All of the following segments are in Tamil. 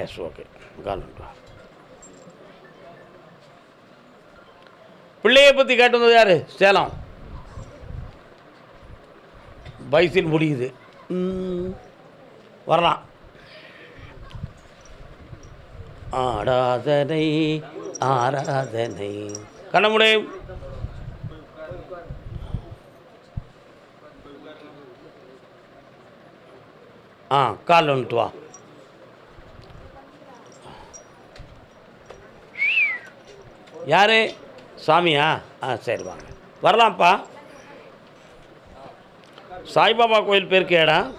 எஸ் ஓகே கால் பிள்ளையை பற்றி கேட்டு வந்தது யார்? சேலம். வயசில் முடியுது. வரலாம். ஆராதனை ஆராதனை. கண்ணமுடைய ஆ கால் வந்துட்டு வா. யார்? சாமியா? ஆ சரி வாங்க. வரலாம்ப்பா. சாய்பாபா கோயில் போயிருக்கியாடா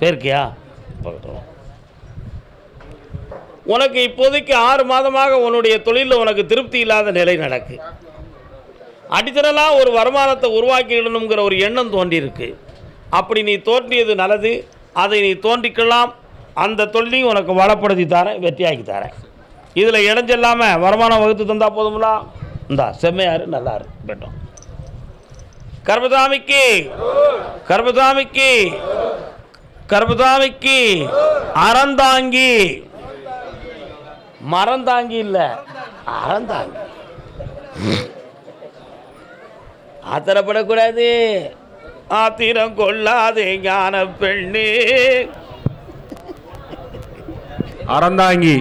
போயிருக்கியா பக்கத்துல உனக்கு இப்போதைக்கு ஆறு மாதமாக உன்னுடைய தொழிலில் உனக்கு திருப்தி இல்லாத நிலை நடக்கு. அடித்தனலாக ஒரு வருமானத்தை உருவாக்கிடணுங்கிற ஒரு எண்ணம் தோன்றியிருக்கு. அப்படி நீ தோன்றியது நல்லது. அதை நீ தோன்றிக்கலாம். அந்த தொழிலையும் உனக்கு வளப்படுத்தி தரேன் வெற்றியாக்கி தரேன். இதில் இடைஞ்சல்லாமல் வருமானம் வகுத்து தந்தா போதுங்களா இந்தா செம்மையாரு நல்லாரு பெட்டோம். கர்பதாமிக்கு கர்பதாமிக்கு கர்பதாமிக்கு அறந்தாங்கி. மரந்தாங்கி இல்லை அறந்தாங்கி. ஆத்திரப்படக்கூடாது. ஆத்திரம் கொள்ளாதே ஞான பெண்ணு. அறந்தாங்கி.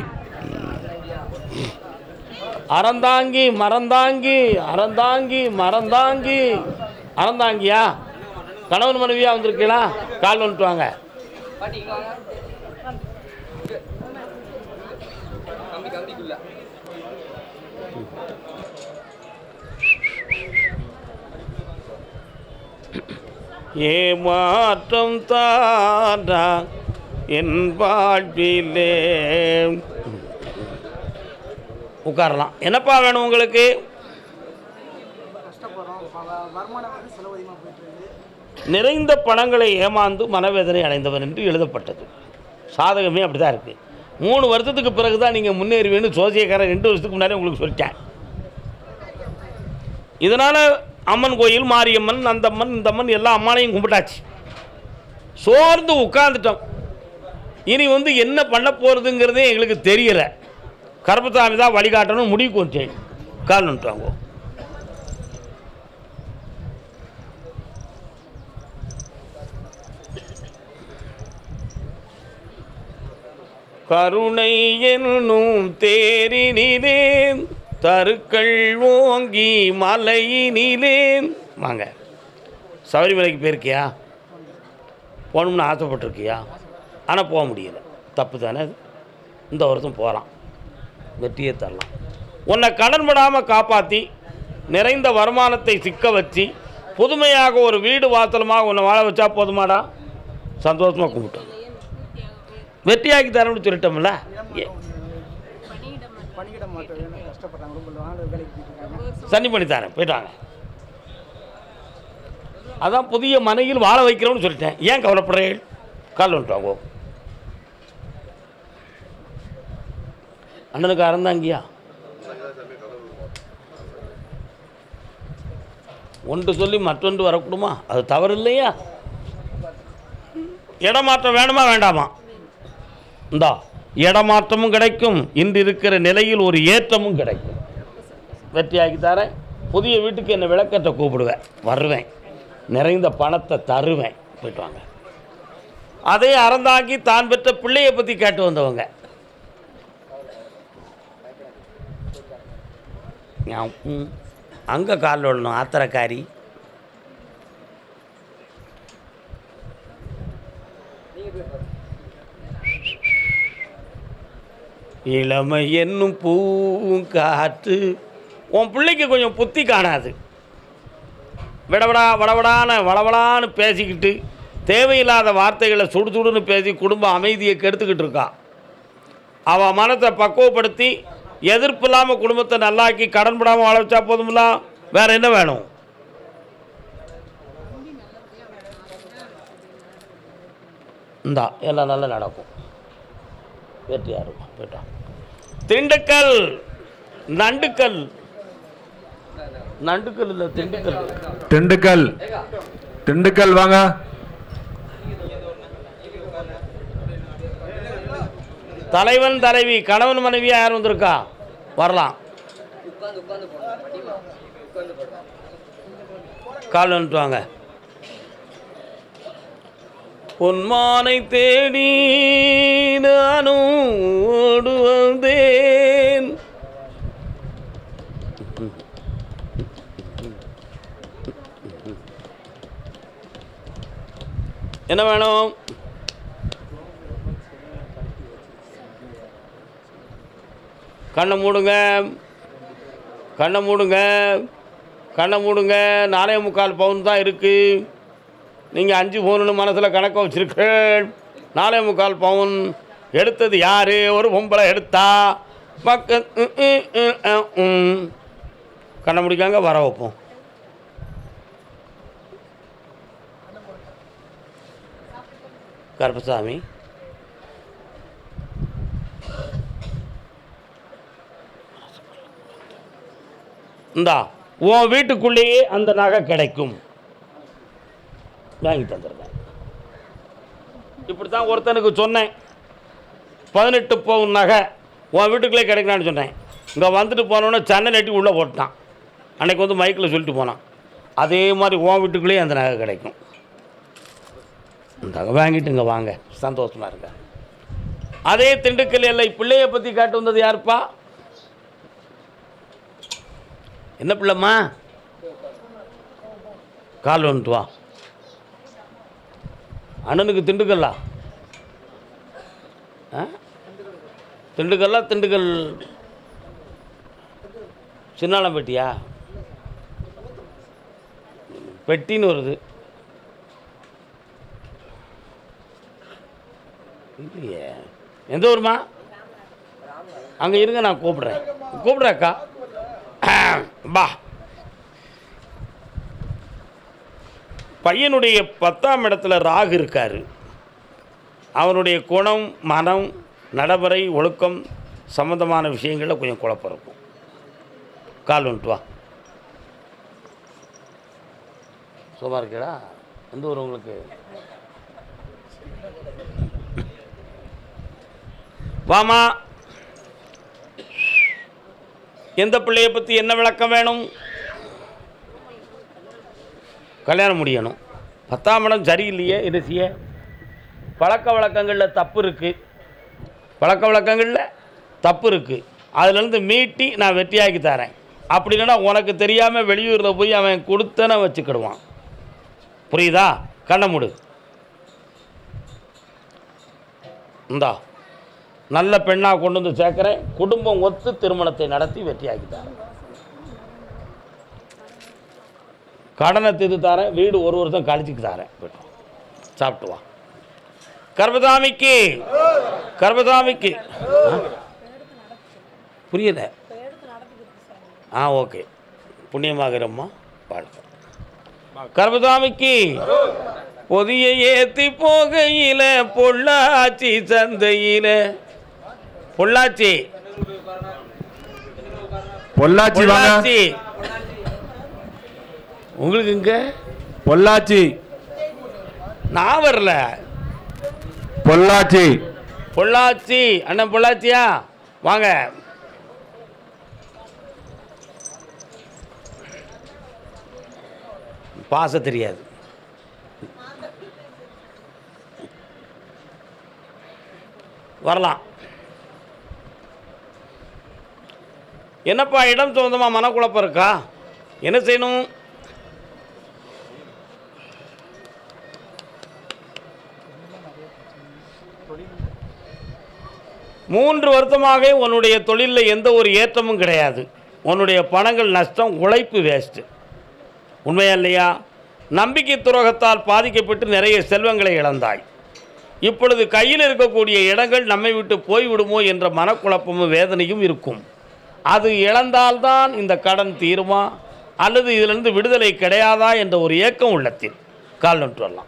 அறந்தாங்கி மறந்தாங்கி அறந்தாங்கி மறந்தாங்கி. அறந்தாங்கியா? கணவன் மனைவியா வந்திருக்கீங்களா? கால் வந்துட்டு வாங்க. ஏமாற்றம் தாண்டா என் வாழ்விலே. உட்காரலாம். என்னப்பா வேணும் உங்களுக்கு? நிறைந்த பணங்களை ஏமாந்து மனவேதனை அடைந்தவன் என்று எழுதப்பட்டது. சாதகமே அப்படி தான் இருக்குது மூணு வருஷத்துக்கு பிறகு தான் நீங்கள் முன்னேறுவேன்னு சோசியக்காரன் ரெண்டு வருஷத்துக்கு முன்னாடி உங்களுக்கு சொல்லிட்டேன். இதனால் அம்மன் கோயில் மாரியம்மன் நந்தம்மன் இந்த அம்மன் எல்லா அம்மானையும் கும்பிட்டாச்சு. சோர்ந்து உட்கார்ந்துட்டோம். இனி வந்து என்ன பண்ண போகிறதுங்கிறதே எங்களுக்கு தெரியலை. கருப்பசாமி தான் வழிகாட்டணும் முடிவுக்கு வந்துட்டேன் கால் நின்றுவாங்க கருணை என்னும் தேரினிலேன் தருக்கள் ஓங்கி மலையினிலேன். வாங்க. சபரிமலைக்கு போயிருக்கியா? போகணும்னு ஆசைப்பட்டிருக்கியா? ஆனால் போக முடியலை. தப்பு தானே அது? இந்த வருஷம் போகலாம். வெற்றியை தரலாம். உன்னை கடன் விடாமல் காப்பாற்றி நிறைந்த வருமானத்தை சிக்க வச்சு புதுமையாக ஒரு வீடு வாசலமாக உன்னை வாழ வச்சா போதுமாடா? சந்தோஷமாக கும்பிட்டோம். வெற்றியாக்கி தரணும்னு சொல்லிட்டோம்ல? சனி பண்ணி தரேன். போயிட்டாங்க அதான் புதிய மனையில் வாழ வைக்கிறோம்னு சொல்லிட்டேன். ஏன் கவலைப்படுறேன் கால் வந்துட்டு அண்ணனுக்கு அறந்தாங்கியா ஒன்று சொல்லி மற்றொன்று வரக்கூடுமா? அது தவறு இல்லையா இடமாற்றம் வேணுமா வேண்டாமா? இந்தா இடமாற்றமும் கிடைக்கும். இன்று இருக்கிற நிலையில் ஒரு ஏற்றமும் கிடைக்கும். வெற்றியாக்கி தரேன். புதிய வீட்டுக்கு என்னை விளக்கத்தை கூப்பிடுவேன். வருவேன். நிறைந்த பணத்தை தருவேன். போயிட்டு வாங்க. அதே அறந்தாக்கி தான் பெற்ற பிள்ளையை பற்றி கேட்டு வந்தவங்க. அங்கே காலில் விடணும் ஆத்திரக்காரி. இளமை என்னும் பூவும் காற்று. உன் பிள்ளைக்கு கொஞ்சம் புத்தி காணாது. விடவிடா வடவடான வளவடான்னு பேசிக்கிட்டு தேவையில்லாத வார்த்தைகளை சுடு சுடுன்னு பேசி குடும்ப அமைதியை கெடுத்துக்கிட்டு இருக்கா. அவள் மனத்தை பக்குவப்படுத்தி எதிர்ப்பு இல்லாமல் குடும்பத்தை நல்லாக்கி கடன் படாமல் வாழ வச்சா போதும்ல? வேற என்ன வேணும்? இந்தா எல்லாம் நல்லா நடக்கும். வெற்றியாக இருக்கும் போயிட்டான் திண்டுக்கல் நண்டுக்கல். நண்டுக்கல் இல்லை திண்டுக்கல். திண்டுக்கல். திண்டுக்கல் வாங்க. தலைவன் தலைவி கணவன் மனைவியாக யார் வந்திருக்கா? வரலாம். கால் வந்துட்டு வாங்க. பொன்மானை தேடி நானும் ஓடு வந்தேன். என்ன வேணும்? கண்ணை மூடுங்க. கண்ணை மூடுங்க. கண்ணை மூடுங்க. நாலே முக்கால் பவுன் தான் இருக்குது நீங்கள் அஞ்சு பவுன்னு மனசில் கணக்க வச்சுருக்கேன் நாலே முக்கால் பவுன். எடுத்தது யார்? ஒரு பொம்பளை எடுத்தா? பக்க கண்ணை முடிக்காங்க வர வைப்போம். கருப்பசாமி. இந்தா உன் வீட்டுக்குள்ளேயே அந்த நகை கிடைக்கும். வாங்கி தந்துடுறேன். இப்படி தான் ஒருத்தனுக்கு சொன்னேன். பதினெட்டு பவுன் நகை உன் வீட்டுக்குள்ளே கிடைக்கலான்னு சொன்னேன். இங்கே வந்துட்டு போனோன்னே சென்னை நட்டி உள்ளே போட்டான். அன்னைக்கு வந்து மைக்கில் சொல்லிட்டு போனான். அதே மாதிரி உன் வீட்டுக்குள்ளேயே அந்த நகை கிடைக்கும். நகை வாங்கிட்டு இங்கே வாங்க. சந்தோஷமாக இருக்க அதே திண்டுக்கல் எல்லை பிள்ளையை பற்றி காட்டு வந்தது யாருப்பா? என்ன பிள்ளைம்மா? கால் வந்துட்டு வா. அண்ணனுக்கு திண்டுக்கல்லா? ஆ? திண்டுக்கல்லா திண்டுக்கல் சின்னாளம் பெட்டியா பெட்டின்னு வருது. இல்லையே. எந்த ஊருமா அங்கே இருங்க நான் கூப்பிட்றேன். கூப்பிட்றேன் அக்கா. பா பையனுடைய பத்தாம் இடத்துல ராகு இருக்கார். அவனுடைய குணம் மனம் நடைமுறை ஒழுக்கம் சம்மந்தமான விஷயங்களில் கொஞ்சம் குழப்பம் இருக்கும். கால் வந்துட்டு வா. சும்மா இருக்கடா எந்த ஊர் உங்களுக்கு? வாமா எந்த பிள்ளையை பற்றி என்ன விளக்கம் வேணும்? கல்யாணம் முடியணும். பத்தாம் இடம் சரியில்லையே என்ன செய்ய? பழக்க வழக்கங்களில் தப்பு இருக்குது பழக்க வழக்கங்களில் தப்பு இருக்குது அதுலேருந்து மீட்டி நான் வெற்றியாக்கி தரேன். அப்படி இல்லைன்னா உனக்கு தெரியாமல் வெளியூரில் போய் அவன் கொடுத்தன வச்சுக்கிடுவான். புரியுதா? கண்ண முடு. இந்தா. நல்ல பெண்ணாக கொண்டு வந்து சேர்க்குறேன். குடும்பம் ஒத்து திருமணத்தை நடத்தி வெற்றியாக்கி தரேன் கடனை தீர்த்து தரேன். வீடு ஒரு வருஷம் கழிச்சுக்கு தரேன். சாப்பிட்டு வா. கர்பதாமிக்கு கர்பதாமிக்கு புரியல. ஆ ஓகே. புண்ணியமாகிறம்மா வாழ்க்கை கர்பதாமிக்கு பொதிய ஏத்தி போகையில பொள்ளாச்சி சந்தையில. பொள்ளாச்சி. பொள்ளாச்சி பொள்ளாச்சி. உங்களுக்கு இங்க பொள்ளாச்சி. நான் வரல. பொள்ளாச்சி. பொள்ளாச்சி. அண்ணன் பொள்ளாச்சியா? வாங்க. பாச தெரியாது. வரலாம். என்னப்பா இடம் சொந்தமாக மனக்குழப்பம் இருக்கா? என்ன செய்யணும்? மூன்று வருத்தமாக உன்னுடைய தொழிலில் எந்த ஒரு ஏற்றமும் கிடையாது. உன்னுடைய பணங்கள் நஷ்டம் உழைப்பு வேஸ்ட்டு உண்மையா இல்லையா? நம்பிக்கை துரோகத்தால் பாதிக்கப்பட்டு நிறைய செல்வங்களை இழந்தாய். இப்பொழுது கையில் இருக்கக்கூடிய இடங்கள் நம்மை விட்டு போய்விடுமோ என்ற மனக்குழப்பமும் வேதனையும் இருக்கும். அது இழந்தால்தான் இந்த கடன் தீருமா? அல்லது இதிலிருந்து விடுதலை கிடையாதா என்ற ஒரு ஏக்கம் உள்ளத்தில். கால் நட்டு வரலாம்.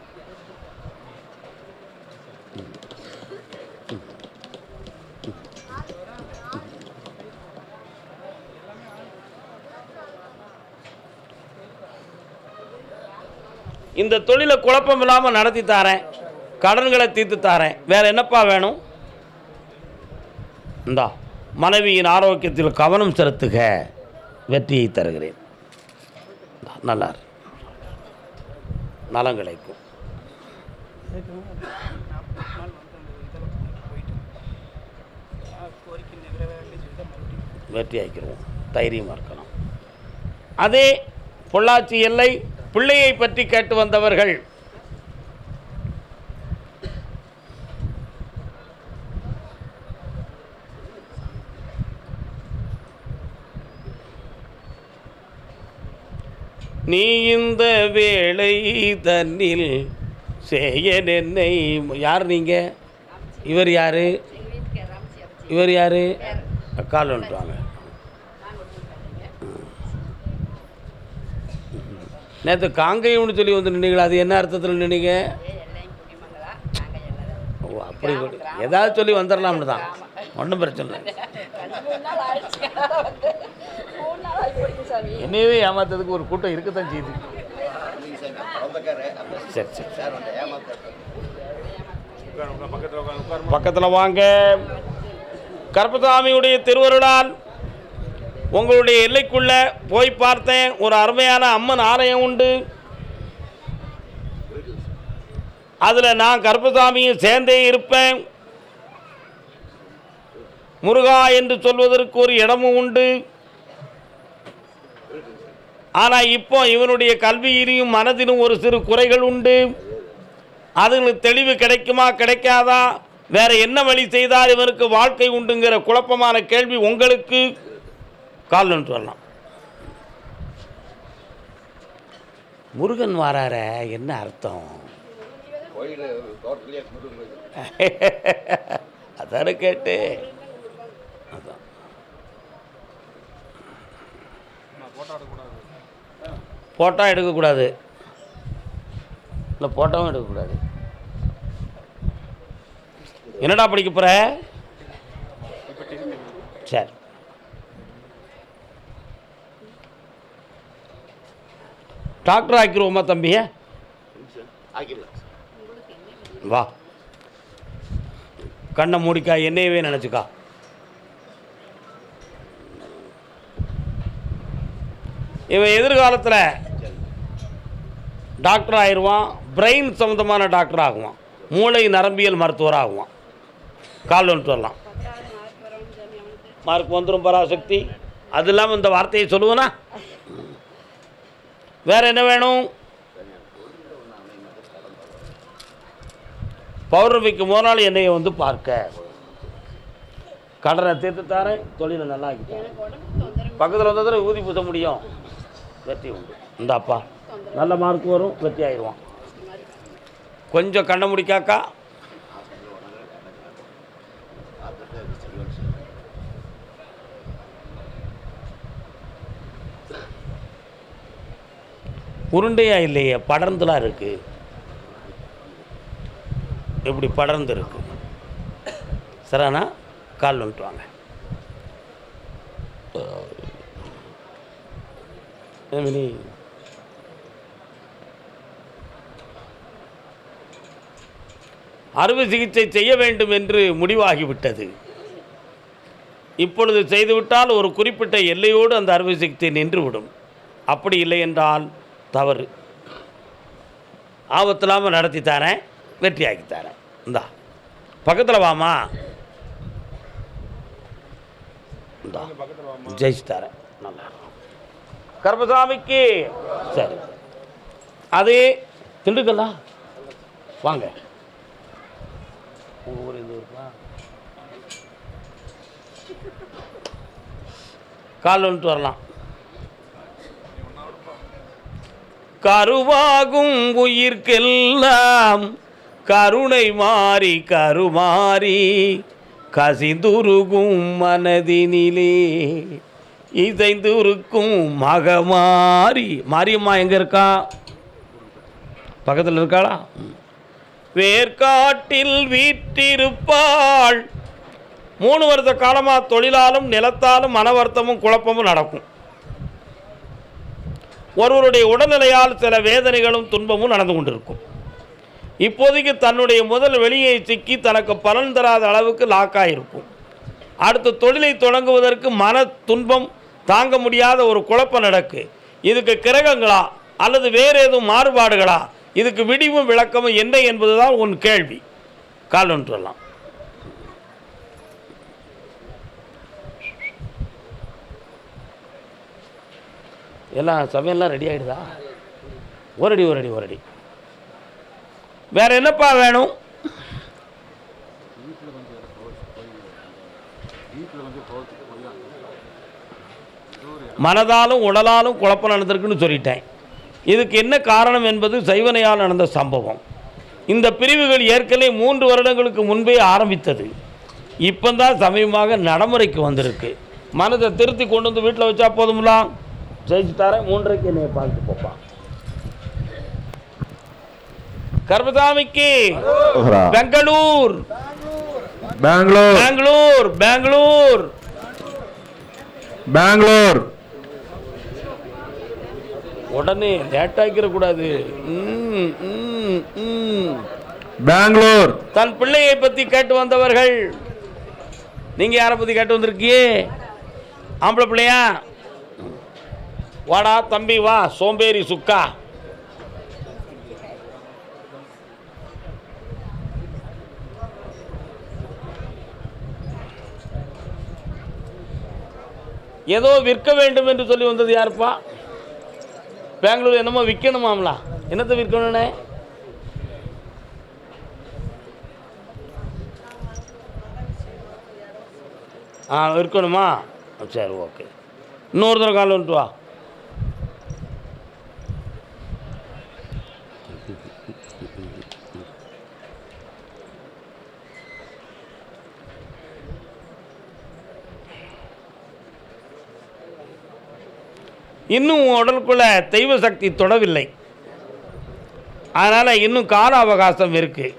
இந்த தொழிலை குழப்பம் இல்லாமல் நடத்தி தாரேன். கடன்களை தீர்த்து தாரேன். வேற என்னப்பா வேணும்? இந்தா. மனைவியின் ஆரோக்கியத்தில் கவனம் செலுத்துக வெற்றியை தருகிறேன். நல்லா நலம் கிடைக்கும் வெற்றி ஆக்கிடுவோம் தைரியமாக இருக்கலாம் அதே பொள்ளாச்சி எல்லை பிள்ளையை பற்றி கேட்டு வந்தவர்கள் நீ இந்த வேளை தன்னில் செய்ய என்னை யார் நீங்கள் இவர் யார்? இவர் யார்? கால் வந்துட்டுவாங்க நேற்று காங்கேயம்னு சொல்லி வந்து நின்னீங்களா அது என்ன அர்த்தத்தில் நின்னீங்க? ஓ அப்படி ஏதாவது சொல்லி வந்துடலாம்னு தான். ஒன்றும் பிரச்சனை இல்லை. என்னையவே ஏமாத்துறதுக்கு ஒரு கூட்டம் இருக்கத்தான் செய்யுது. சரி சரி. பக்கத்தில் வாங்க. கருப்பசாமியுடைய திருவருளால் உங்களுடைய எல்லைக்குள்ள போய் பார்த்தேன். ஒரு அருமையான அம்மன் ஆலயம் உண்டு. அதில் நான் கருப்பசாமியும் சேர்ந்தே இருப்பேன். முருகா என்று சொல்வதற்கு ஒரு இடமும் உண்டு. ஆனால் இப்போ இவனுடைய கல்வியிலும் மனதிலும் ஒரு சிறு குறைகள் உண்டு. அதுங்களுக்கு தெளிவு கிடைக்குமா கிடைக்காதா? வேற என்ன வழி செய்தால் இவனுக்கு வாழ்க்கை உண்டுங்கிற குழப்பமான கேள்வி உங்களுக்கு? கால் நின்று வரலாம். முருகன் வாரார என்ன அர்த்தம்? அதான கேட்டு ஃபோட்டோ எடுக்கக்கூடாது. இல்லை ஃபோட்டோவும் எடுக்கக்கூடாது. என்னடா படிக்க போகிற சரி. டாக்டர் ஆக்கிடுவோமா தம்பிய? வா. கண்ணை மூடிக்கா என்னையவே நினச்சிக்கா. இவன் எதிர்காலத்தில் டாக்டர் ஆயிடுவான் பிரெயின் சம்மந்தமான டாக்டர் ஆகுவான் மூளை நரம்பியல் மருத்துவர் ஆகுவான். கால் வந்துட்டு வரலாம். மார்க் வந்துடும் பராசக்தி. அது இல்லாமல் இந்த வார்த்தையை சொல்லுவேனா? வேறு என்ன வேணும்? பௌர்ணமிக்கு முதல் என்னையை என்னைய வந்து பார்க்க. கடனை தீர்த்து தரேன் தொழிலை நல்லா ஆக்கி பக்கத்தில் வந்ததில் ஊதி பூச முடியும். வெற்றி உண்டு இந்தாப்பா நல்ல மார்க் வரும் வெற்றி ஆயிடுவான் கொஞ்சம் கண்ணை முடிக்காக்கா. உருண்டையா இல்லையே படர்ந்துலாம் இருக்கு. இப்படி படர்ந்து இருக்கு. சரிண்ணா கால் வந்துட்டு வாங்க. ஏமினி அறுவை சிகிச்சை செய்ய வேண்டும் என்று முடிவாகிவிட்டது. இப்பொழுது செய்துவிட்டால் ஒரு குறிப்பிட்ட எல்லையோடு அந்த அறுவை சிகிச்சை நின்றுவிடும். அப்படி இல்லை என்றால் தவறு. ஆபத்தில்லாமல் நடத்தி தரேன் வெற்றியாக்கி தரேன். இந்தா பக்கத்தில் வாமா. இந்தா ஜெயிச்சு தரேன். நல்லா இருக்கும். கருப்பசாமிக்கு. சரி. அதே திண்டுக்கல்லா? வாங்க. உங்கள் ஊர் எந்த ஊருப்பா? கால் வந்துட்டு வரலாம். கருவாகும் உயிர்க்கெல்லாம் கருணை மாறி கருமாறி கசிந்துருகும் மனதினிலே. இசைந்துருக்கும் மகமாரி. மாரியம்மா எங்கே இருக்கா? பக்கத்தில் இருக்காளா? வேர்காட்டில் வீட்டிருப்பாள். மூணு வருஷ காலமாக தொழிலாலும் நிலத்தாலும் மன வருத்தமும் குழப்பமும் நடக்கும். ஒருவருடைய உடல்நிலையால் சில வேதனைகளும் துன்பமும் நடந்து கொண்டிருக்கும். இப்போதைக்கு தன்னுடைய முதல் வெளியை சிக்கி தனக்கு பலன் தராத அளவுக்கு லாக்காயிருக்கும். அடுத்த தொழிலை தொடங்குவதற்கு மன துன்பம் தாங்க முடியாத ஒரு குழப்பம் நடக்கு. இதுக்கு கிரகங்களா? அல்லது வேறு எதுவும் மாறுபாடுகளா? இதுக்கு விடிவும் விளக்கமும் என்ன என்பதுதான் உன் கேள்வி. கால் எல்லாம் சமையல்லாம் ரெடி ஆகிடுதா ஒரு அடி ஒரு அடி ஒரு அடி. என்னப்பா வேணும்? மனதாலும் உடலாலும் குழப்பம் நடந்திருக்குன்னு சொல்லிட்டேன். இதுக்கு என்ன காரணம் என்பது சைவனையால் நடந்த சம்பவம். இந்த பிரிவுகள் ஏற்கனவே மூன்று வருடங்களுக்கு முன்பே ஆரம்பித்தது. இப்போதான் சமயமாக நடைமுறைக்கு வந்திருக்கு. மனதை திருத்தி கொண்டு வந்து வீட்டில் வச்சா போதும்லாம் ஜெயிச்சு தரேன் மூன்றரைக்கு என்னை பார்த்து போப்பான் கர்மசாமிக்கு பெங்களூர். பெங்களூர். பெங்களூர் பெங்களூர். பெங்களூர். உடனே லேட் ஆக்கிடக்கூடாது ம், ம், ம். பெங்களூர். தன் பிள்ளையை பற்றி கேட்டு வந்தவர்கள் நீங்கள் யாரை பற்றி கேட்டு வந்திருக்கியே? ஆம்பளை பிள்ளையா? வாடா தம்பி வா சோம்பேறி சுக்கா. ஏதோ விற்க வேண்டும் என்று சொல்லி வந்தது யாருப்பா? பெங்களூர் என்னமோ விற்கணுமாம்லாம் என்னத்தை விற்கணுண்ணே ஆ இருக்கணுமா சரி ஓகே. இன்னொரு தடவை கால் வந்துட்டு வா. இன்னும் உடலுக்குள்ளே தெய்வ சக்தி தொடவில்லை. அதனால் இன்னும் கால அவகாசம் இருக்குது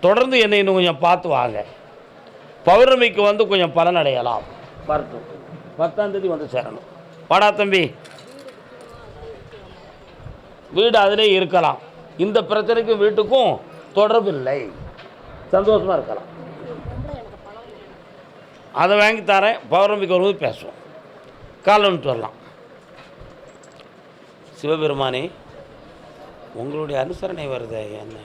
தொடர்ந்து என்னை இன்னும் கொஞ்சம் பார்த்து வாங்க. பௌர்ணமிக்கு வந்து கொஞ்சம் பலனடையலாம் வரட்டும். பத்தாம் தேதி வந்து சேரணும். வாடா தம்பி. வீடு அதிலே இருக்கலாம். இந்த பிரச்சனைக்கும் வீட்டுக்கும் தொடர்பில்லை சந்தோஷமாக இருக்கலாம். அதை வாங்கி தரேன். பௌர்ணமிக்கு வரும்போது பேசுவோம். காலை வரலாம். சிவபெருமானே உங்களுடைய அனுசரணை வருது என்ன?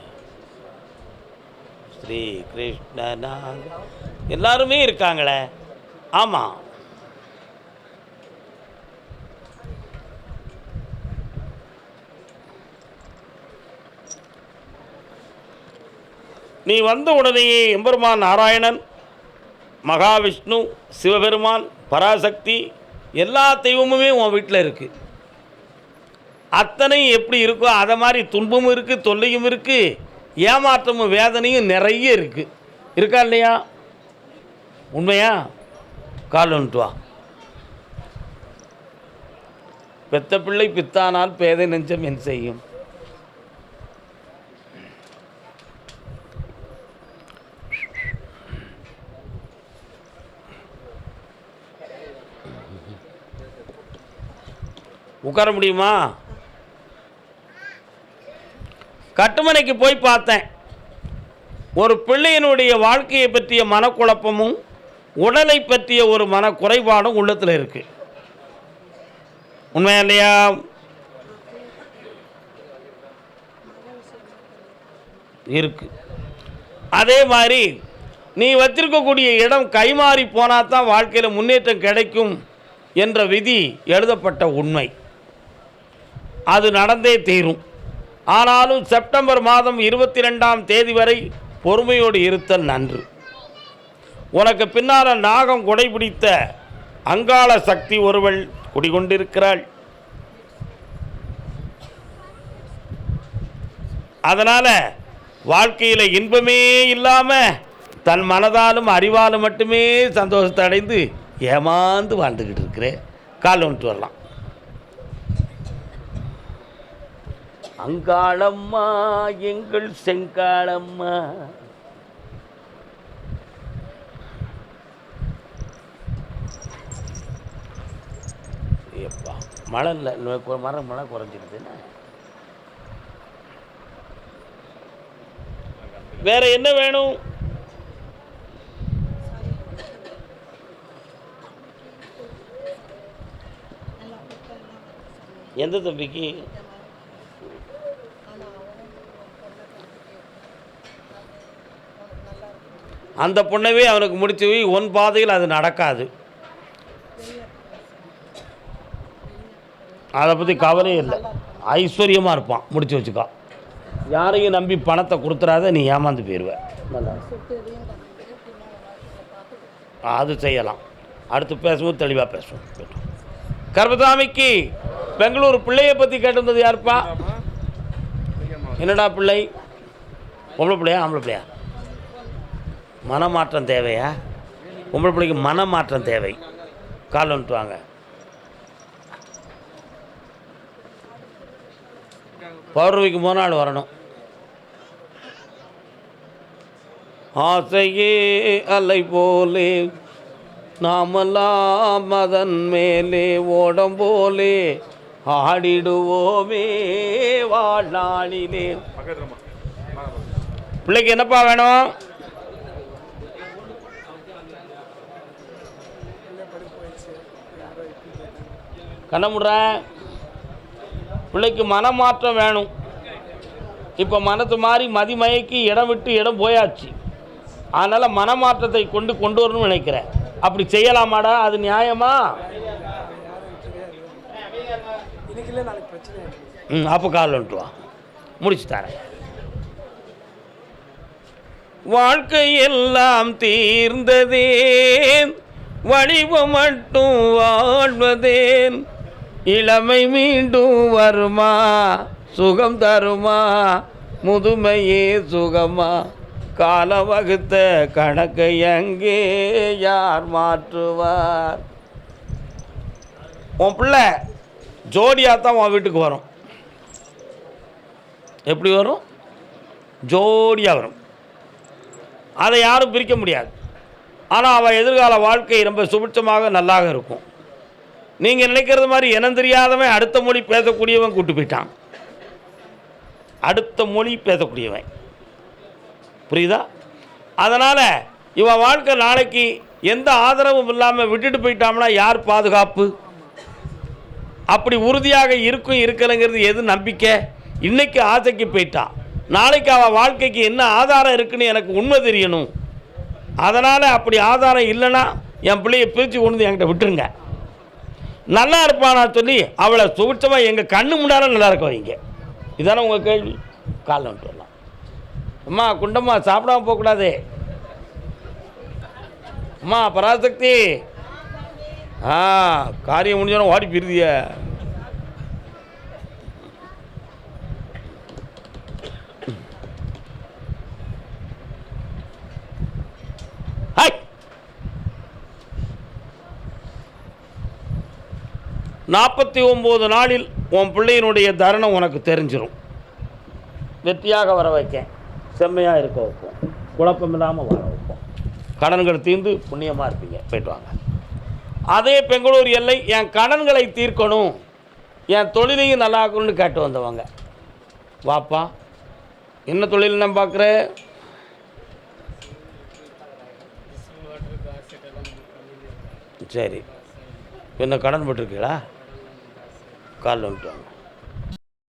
ஸ்ரீ கிருஷ்ணனா எல்லாருமே இருக்காங்களே? ஆமாம் நீ வந்த உடனேயே எம்பெருமான் நாராயணன் மகாவிஷ்ணு சிவபெருமான் பராசக்தி எல்லா தெய்வமுமே உன் வீட்டில் இருக்குது அத்தனை எப்படி இருக்கோ அதை மாதிரி துன்பமும் இருக்குது தொல்லையும் இருக்குது ஏமாற்றமும் வேதனையும் நிறைய இருக்குது இருக்கா இல்லையா? உண்மையா? கால் வந்துட்டு வா. பெத்த பிள்ளை பித்தானால் பேதை நெஞ்சம் என் செய்யும். உட்கார முடியுமா? கட்டுமனைக்கு போய் பார்த்தேன். ஒரு பிள்ளையினுடைய வாழ்க்கையை பற்றிய மனக்குழப்பமும் உடலை பற்றிய ஒரு மன குறைபாடும் உள்ளத்தில் இருக்குது உண்மையா இல்லையா? இருக்கு. அதே மாதிரி நீ வச்சிருக்கக்கூடிய இடம் கைமாறி போனால் தான் வாழ்க்கையில் முன்னேற்றம் கிடைக்கும் என்ற விதி எழுதப்பட்ட உண்மை. அது நடந்தே தீரும். ஆனாலும் செப்டம்பர் மாதம் இருபத்தி ரெண்டாம் தேதி வரை பொறுமையோடு இருத்தல் நன்று. உனக்கு பின்னால் நாகம் குடைபிடித்த அங்காள சக்தி ஒருவள் குடிகொண்டிருக்கிறாள். அதனால் வாழ்க்கையில் இன்பமே இல்லாமல் தன் மனதாலும் அறிவாலும் மட்டுமே சந்தோஷத்தை அடைந்து ஏமாந்து வாழ்ந்துக்கிட்டு இருக்கிறேன் கால் வந்துட்டு வரலாம். அங்காளம்மா எங்கள் செங்காளம்மா. எப்பா மழை இல்லை மரம் மழை குறைஞ்சிடுதுன்னா வேற என்ன வேணும்? எந்த தம்பிக்கு? அந்த பொண்ணவே அவனுக்கு முடித்து ஒன் உன் பாதையில் அது நடக்காது. அதை பற்றி கவலையே இல்லை. ஐஸ்வர்யமாக இருப்பான். முடிச்சு வச்சுக்கோ. யாரையும் நம்பி பணத்தை கொடுத்துறாத நீ ஏமாந்து போயிடுவ அது செய்யலாம். அடுத்து பேசும்போது தெளிவாக பேசுவோம். கர்பதாமிக்கு பெங்களூர் பிள்ளையை பற்றி கேட்டிருந்தது யாருப்பா? என்னடா பிள்ளை? பொம்பளை பிள்ளையா ஆம்பளை பிள்ளையா? மனமாற்றம் தேவையா? பொம்பளை பிள்ளைக்கு மனமாற்றம் தேவை. கால் வந்துட்டு வாங்க. பௌர்ணமிக்கு மூணு நாள் வரணும். ஆசையே அலை போலே நாமெல்லாம் மதன் மேலே ஓடம் போலே ஆடிடுவோமே வாழ்நாளிலே. பிள்ளைக்கு என்னப்பா வேணும்? கண்ண முடுறேன் பிள்ளைக்கு மனமாற்றம் வேணும். இப்போ மனத்து மாறி மதிமயக்கி இடம் விட்டு இடம் போயாச்சு. அதனால் மனமாற்றத்தை கொண்டு கொண்டு வரணும்னு நினைக்கிறேன். அப்படி செய்யலாமாடா? அது நியாயமா. ம் அப்போ கால் வந்துட்டு வா. முடிச்சு தரேன். வாழ்க்கை எல்லாம் தீர்ந்ததேன். வடிவம் மட்டும் வாழ்வதேன். இளமை மீண்டும் வருமா? சுகம் தருமா? முதுமையே சுகமா? கால வகுத்த கணக்கை எங்கே யார் மாற்றுவார்? உன் பிள்ளை ஜோடியாக தான் உன் வீட்டுக்கு வரும். எப்படி வரும்? ஜோடியாக வரும். அதை யாரும் பிரிக்க முடியாது. ஆனால் அவள் எதிர்கால வாழ்க்கை ரொம்ப சுபிட்சமாக நல்லாக இருக்கும். நீங்கள் நினைக்கிறது மாதிரி இனம் தெரியாதவன் அடுத்த மொழி பேசக்கூடியவன் கூட்டு போயிட்டான். அடுத்த மொழி பேசக்கூடியவன். புரியுதா? அதனால் இவன் வாழ்க்கை நாளைக்கு எந்த ஆதரவும் இல்லாமல் விட்டுட்டு போயிட்டாம்னா யார் பாதுகாப்பு? அப்படி உறுதியாக இருக்கும் இருக்கலைங்கிறது எது நம்பிக்கை? இன்னைக்கு ஆசைக்கு போயிட்டான் நாளைக்கு அவள் வாழ்க்கைக்கு என்ன ஆதாரம் இருக்குன்னு எனக்கு உண்மை தெரியணும். அதனால் அப்படி ஆதாரம் இல்லைன்னா என் பிள்ளையை பிரித்து கொண்டு என்கிட்ட விட்டுருங்க. நல்லா இருப்பானா சொல்லி அவளை சுபிட்சமாக எங்கள் கண்ணு முன்னால நல்லா இருக்க வைங்க. இதானே உங்கள் கேள்வி? காலில் வந்துட்டு வரலாம். அம்மா குண்டம்மா சாப்பிடாம போகக்கூடாது. அம்மா பராசக்தி. ஆ காரியம் முடிஞ்சோன்னா ஓடி போயிருதிய. நாற்பத்தி ஒம்பது நாளில் உன் பிள்ளையினுடைய தருணம் உனக்கு தெரிஞ்சிடும் வெற்றியாக வர வைக்க செம்மையாக இருக்க வைப்போம். குழப்பம் இல்லாமல் வர வைப்போம். கடன்கள் தீர்ந்து புண்ணியமாக இருப்பீங்க. போயிட்டு வாங்க. அதே பெங்களூர் எல்லை என் கடன்களை தீர்க்கணும். என் தொழிலையும் நல்லா இருக்கணும்னு கேட்டு வந்தவங்க. வாப்பா என்ன தொழில் நான் பார்க்குறேன் சரி. என்ன கடன் பட்டிருக்கீங்களா? காலில் வந்துட்டு